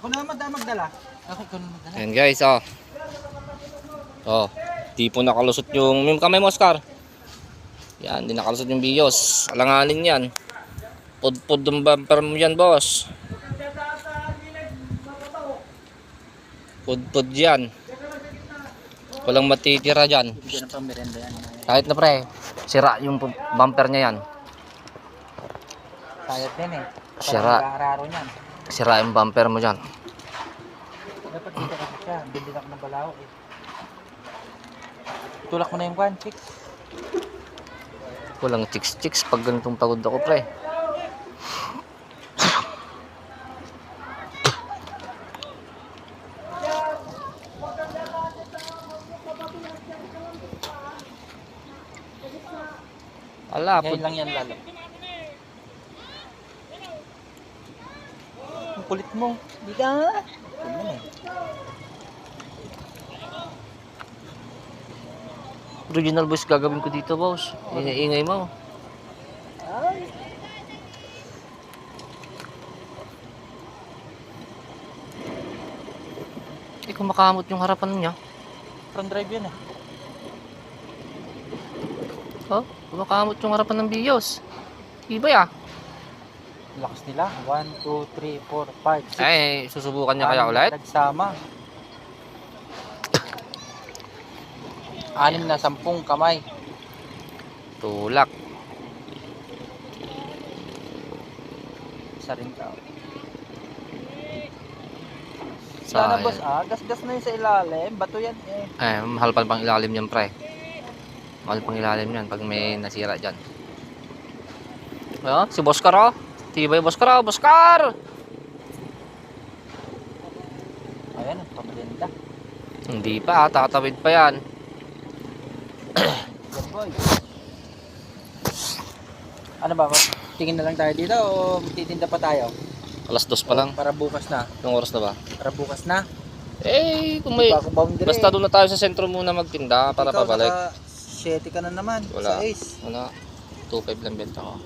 Ako na madama magdala. Ako ko na magdala. Ayan guys, oh. Oh, di po nakalusot yung yung kamay mo, Oscar. Yan, di nakalusot yung bios. Alanganin yan. Pud-pud ng bumper mo yan, boss. Pud-pud yan. Walang matitira dyan. Kahit na pre, sira yung bumper niya yan. Sayat din eh. Sira. Araro niyan. Sira yung bumper mo dyan. Dapat dito kasi siya. Bindin ako ng balaw eh. Tulak mo na yung kwan, chicks. Walang chicks-chicks pag ganitong pagod ako, pre. Ala, Ngayon lang yan lalo. Kulit mo. Di ka. Eh. original voice gagawin ko dito, boss. Ingay-ingay mo. Ay. Hindi ko makamot yung harapan niya. Front drive yun eh. Oh, makamot yung harapan ng bios. Ibay ah. Lakas nila. 1, 2, 3, 4, 5, 6. Ay, susubukan niya kaya ulit? Nagsama. Anim na sampung kamay. Tulak. Isa rin ka. Sayang. Sana boss ah, gas-gas na yun sa ilalim. Bato yan eh. Eh, mahal pa pang ilalim yan, pre. Mahal pang ilalim yan pag may nasira dyan. Oh, si Boskar oh. Tibay Boskar oh. Boskar! Ayan, pamalinda. Hindi pa, ah, tatawid pa yan. Ano ba? Tingin na lang tayo dito o titinda pa tayo? Alas dos pa lang. Para bukas na. Anong oras na ba? Para bukas na. Eh, kung may... Basta doon na tayo sa sentro muna magtinda para Ikaw, pabalik. naka 7 ka na naman. Wala. Sa ace. Wala. 2.5 lang benta ko.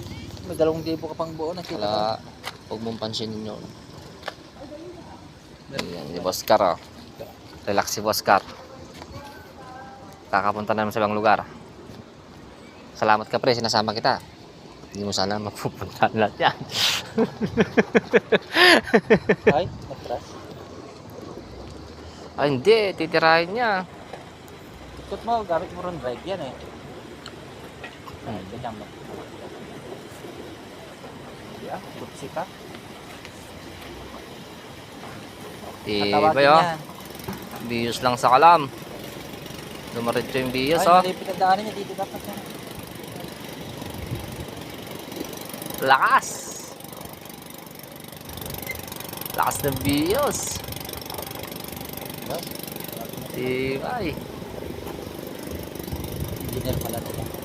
May dalawang libo ka pang buo. Nakita ko. Wala. Huwag mong pansinin yun. Ayan, si Boskar oh. Relax si Boskar. Kakapunta naman sa ibang lugar. Salamat ka pre, sinasama kita. Hindi mo sana mapupunta lahat yan. Ay, matras. Ay hindi, titirahin niya. Ikot mo, gamit mo ron drive yan eh. Ay, ganyan mo. Yeah, tutsi ka. Ibay oh. Bios lang sa kalam. Dumaritso yung bios Ay, oh. niya dito dapat yan. Lakas! Lakas ng bios. Ibay. Engineer pala nila.